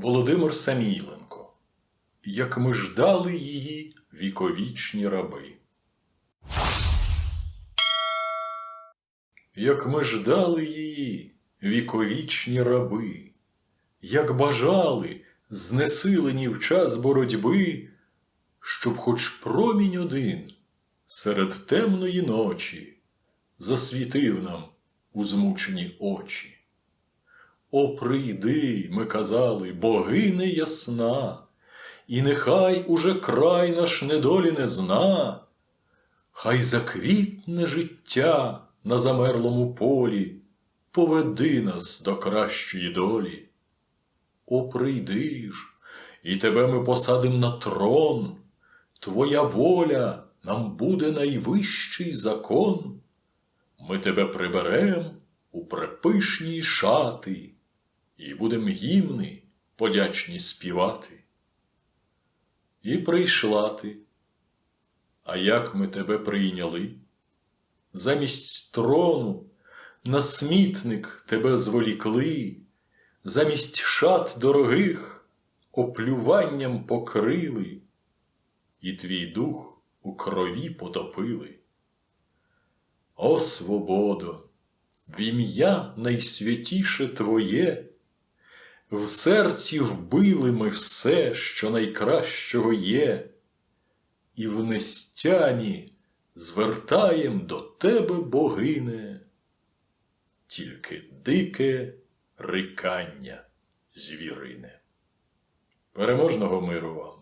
Володимир Самійленко. Як ми ждали її віковічні раби. Як ми ждали її віковічні раби, як бажали, знесилені в час боротьби, щоб хоч промінь один серед темної ночі засвітив нам у змучені очі. О, прийди, ми казали, богине ясна, і нехай уже край наш недолі не зна, хай заквітне життя на замерлому полі, поведи нас до кращої долі. О, прийди ж, і тебе ми посадим на трон, твоя воля нам буде найвищий закон. Ми тебе приберем у препишні шати і будем гімни подячні співати. І прийшла ти, а як ми тебе прийняли? Замість трону на смітник тебе зволікли, замість шат дорогих оплюванням покрили, і твій дух у крові потопили. О, свободо, в ім'я найсвятіше Твоє, в серці вбили ми все, що найкращого є, і в нестямі звертаєм до Тебе, богине, тільки дике рикання звірине. Переможного миру вам!